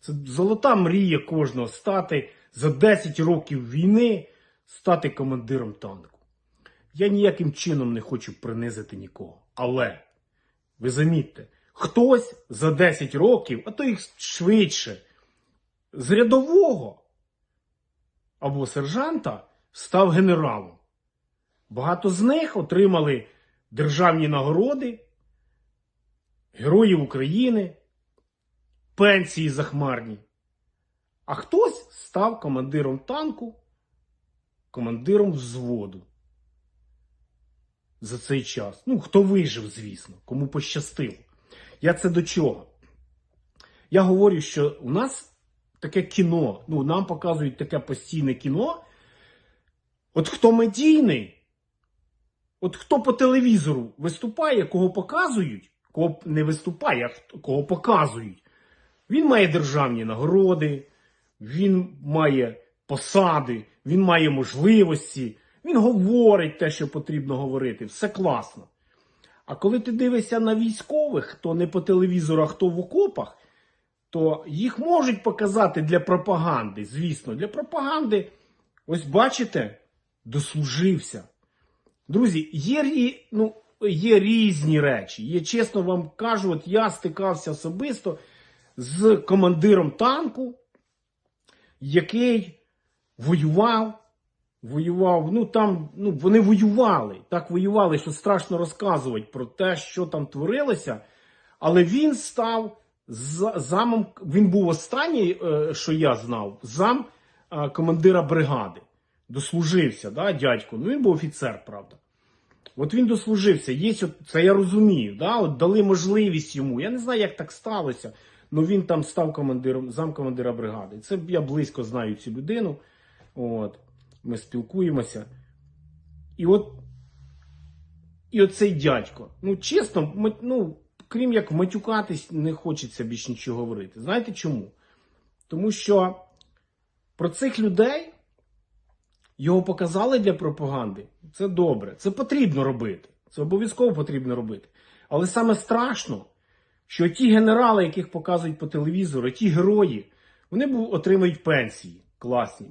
Це золота мрія кожного стати за 10 років війни, стати командиром танку. Я ніяким чином не хочу принизити нікого. Але ви замітьте, хтось за 10 років, а то їх швидше, з рядового або сержанта став генералом. Багато з них отримали державні нагороди, Героїв України, пенсії захмарні. А хтось став командиром танку, командиром взводу за цей час. Ну, хто вижив, звісно, кому пощастило. Я це до чого? Я говорю, що у нас таке кіно, ну, нам показують таке постійне кіно. От хто медійний, от хто по телевізору виступає, кого показують, кого не виступає, а кого показують, він має державні нагороди, він має посади, він має можливості, він говорить те, що потрібно говорити. Все класно. А коли ти дивишся на військових, хто не по телевізору, а хто в окопах, то їх можуть показати для пропаганди. Звісно, для пропаганди, ось бачите, дослужився. Друзі, є, ну, є різні речі. Є, чесно вам кажу, от я стикався особисто з командиром танку, який воював. Воював, ну там, ну вони воювали. Так воювали, що страшно розказувати про те, що там творилося. Але він став замом. Він був останній, е, що я знав, зам е, командира бригади. Дослужився, да, дядько. Ну він був офіцер, правда. От він дослужився. Є, це я розумію. Да? От дали можливість йому. Я не знаю, як так сталося. Але він там став командиром, замкомандира бригади. Це я близько знаю цю людину. От, ми спілкуємося. І от. І оцей дядько. Ну, чесно, ну, крім як матюкатись, не хочеться більш нічого говорити. Знаєте чому? Тому що про цих людей його показали для пропаганди. Це добре. Це потрібно робити. Це обов'язково потрібно робити. Але саме страшно, що ті генерали, яких показують по телевізору, ті герої, вони отримають пенсії класні.